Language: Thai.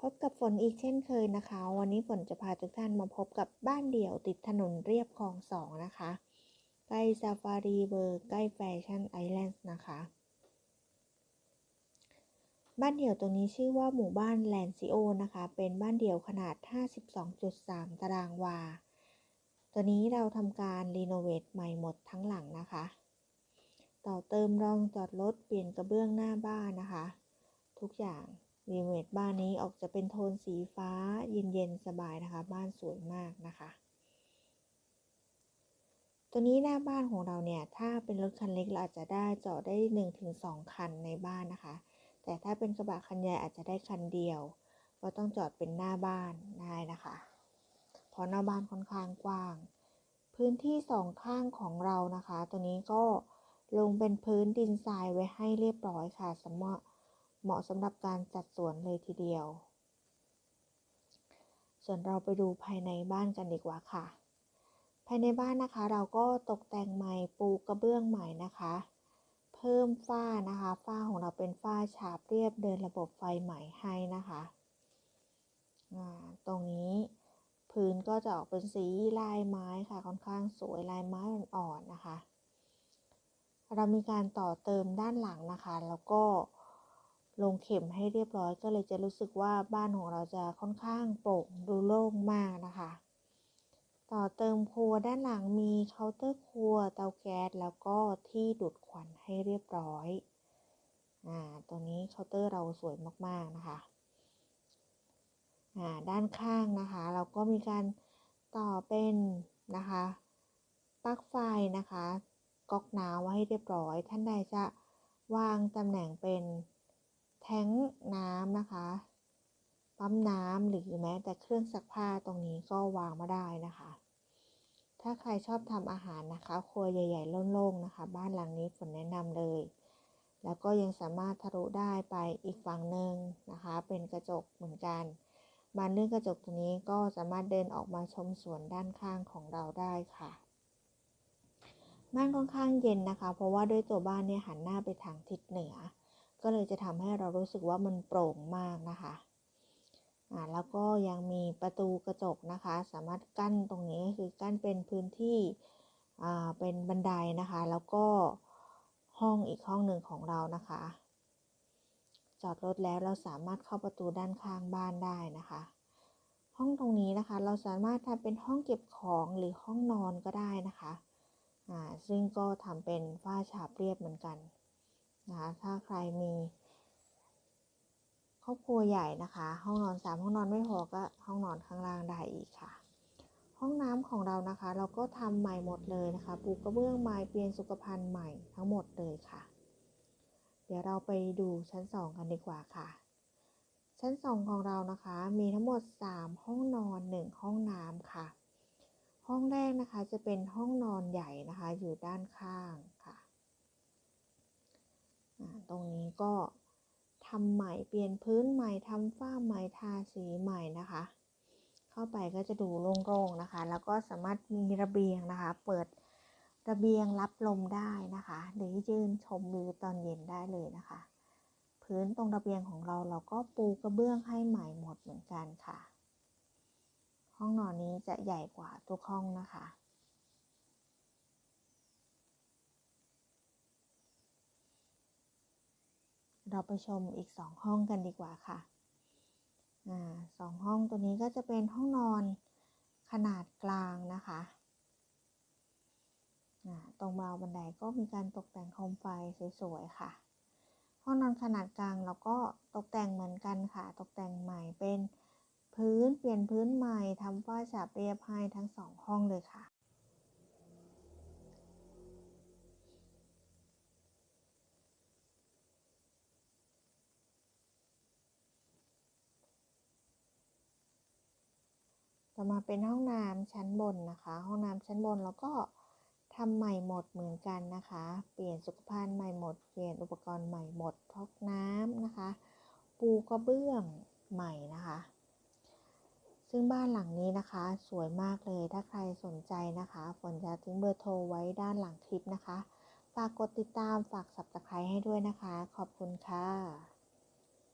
พบกับฝนอีกเช่นเคยนะคะ วันนี้ฝนจะพาทุกท่านมาพบกับบ้านเดี่ยวติดถนนเรียบคลองสองนะคะใกล้ซาฟารีเบอร์ใกล้แฟชั่นไอแลนด์นะคะ บ้านเดี่ยวตรงนี้ชื่อว่าหมู่บ้านแลนซิโอนะคะ เป็นบ้านเดี่ยวขนาด 52.3 ตารางวา ตัวนี้เราทำการรีโนเวทใหม่หมดทั้งหลังนะคะ ต่อเติมรองจอดรถเปลี่ยนกระเบื้องหน้าบ้านนะคะ ทุกอย่าง รีเวทบ้านนี้ออกจะเป็นโทนสีฟ้าเย็นๆสบายนะคะ บ้านสวยมากนะคะ ตัวนี้หน้าบ้านของเราเนี่ย ถ้าเป็นรถคันเล็กเราอาจจะได้จอดได้ 1-2 คันในบ้านนะคะ แต่ถ้าเป็นกระบะคันใหญ่อาจจะได้คันเดียว ก็ต้องจอดเป็นหน้าบ้านได้นะคะ เพราะหน้าบ้านค่อนข้างกว้าง พื้นที่สองข้างของเรานะคะ ตัวนี้ก็ลงเป็นพื้นดินทรายไว้ให้เรียบร้อยค่ะสำหรับ เหมาะสำหรับการจัดสวนเลยทีเดียว ส่วนเราไปดูภายในบ้านกันดีกว่าค่ะ ภายในบ้านนะคะ เราก็ตกแต่งใหม่ปูกระเบื้องใหม่นะคะ เพิ่มฝ้านะคะฝ้าของเราเป็นฝ้าฉาบเรียบเดินระบบไฟใหม่ให้นะคะตรงนี้พื้นก็จะออกเป็นสีลายไม้ค่ะค่อนข้างสวยลายไม้อ่อนๆนะคะ เรามีการต่อเติมด้านหลังนะคะ แล้วก็ ลงเข็มให้เรียบร้อยก็เลยจะรู้สึกว่าบ้านของเราจะค่อนข้างโปร่งดูโล่งมากนะคะ ต่อเติมครัวด้านหลังมีเคาน์เตอร์ครัวเตาแก๊สแล้วก็ที่ดูดควันให้เรียบร้อยอ่าตัวนี้เคาน์เตอร์เราสวยมากๆนะคะอ่าด้านข้างนะคะ เราก็มีการต่อเป็นนะคะปลั๊กไฟนะคะก๊อกน้ำไว้ให้เรียบร้อย ท่านใดจะวางตำแหน่งเป็น แท้งน้ำนะคะปั๊มน้ำหรือแม้แต่เครื่องซักผ้าตรงนี้ก็วางมาได้นะคะ ถ้าใครชอบทำอาหารนะคะ ครัวใหญ่ ๆ โล่ง ๆ นะคะ บ้านหลังนี้ฝนแนะนำเลย แล้วก็ยังสามารถทะลุได้ไปอีกฝั่งหนึ่งนะคะ เป็นกระจกเหมือนกันบานเรื่องกระจกตรงนี้ก็สามารถเดินออกมาชมสวนด้านข้างของเราได้ค่ะบ้านค่อนข้างเย็นนะคะ เพราะว่าด้วยตัวบ้านเนี่ยหันหน้าไปทางทิศเหนือ ก็เลยจะทำให้เรารู้สึกว่ามันโปร่งมากนะคะอ่าแล้วก็ยังมีประตูกระจกนะคะ สามารถกั้นตรงนี้คือกั้นเป็นพื้นที่อ่าเป็นบันไดนะคะ แล้วก็ห้องอีกห้องหนึ่งของเรานะคะ จอดรถแล้วเราสามารถเข้าประตูด้านข้างบ้านได้นะคะ ห้องตรงนี้นะคะ เราสามารถทำเป็นห้องเก็บของหรือห้องนอนก็ได้นะคะอ่าซึ่งก็ทำเป็นฝ้าฉาบเรียบเหมือนกัน นะคะถ้าใครมี ครอบครัวใหญ่นะคะ ห้องนอนสามห้องนอนไม่พอก็ห้องนอนข้างล่างได้อีกค่ะ ห้องน้ำของเรานะคะ เราก็ทำใหม่หมดเลยนะคะปูกระเบื้องใหม่เปลี่ยนสุขภัณฑ์ใหม่ทั้งหมดเลยค่ะ เดี๋ยวเราไปดูชั้นสองกันดีกว่าค่ะชั้นสองของเรานะคะ มีทั้งหมด 3 ห้องนอน 1 ห้องน้ำค่ะ ห้องแรกนะคะจะเป็นห้องนอนใหญ่นะคะ อยู่ด้านข้างค่ะ ตรงนี้ก็ทำใหม่เปลี่ยนพื้นใหม่ทำฝ้าใหม่ทาสีใหม่นะคะ เข้าไปก็จะดูโล่งๆนะคะ แล้วก็สามารถมีระเบียงนะคะ เปิดระเบียงรับลมได้นะคะ หรือยืนชมวิวตอนเย็นได้เลยนะคะ พื้นตรงระเบียงของเราเราก็ปูกระเบื้องให้ใหม่หมดเหมือนกันค่ะ ห้องนอนนี้จะใหญ่กว่าทุกห้องนะคะ เราไปชมอีกสองห้องกันดีกว่าค่ะอ่าสองห้องตัวนี้ก็จะเป็นห้องนอนขนาดกลางนะคะอ่าตรงราวบันไดก็มีการตกแต่งโคมไฟสวยๆค่ะ ห้องนอนขนาดกลางเราก็ตกแต่งเหมือนกันค่ะ ตกแต่งใหม่เป็นพื้นเปลี่ยนพื้นใหม่ทำฝ้าฉาบเรียบให้ทั้งสองห้องเลยค่ะ ต่อมาเป็นห้องน้ำชั้นบนนะคะ ห้องน้ำชั้นบนแล้วก็ทำใหม่หมดเหมือนกันนะคะ เปลี่ยนสุขภัณฑ์ใหม่หมด เปลี่ยนอุปกรณ์ใหม่หมดท็อกน้ำนะคะ ปูกระเบื้องใหม่นะคะ ซึ่งบ้านหลังนี้นะคะ สวยมากเลย ถ้าใครสนใจนะคะ ฝนจะทิ้งเบอร์โทรไว้ด้านหลังคลิปนะคะ ฝากกดติดตาม ฝากสับตะไคร้ให้ด้วยนะคะ ขอบคุณค่ะ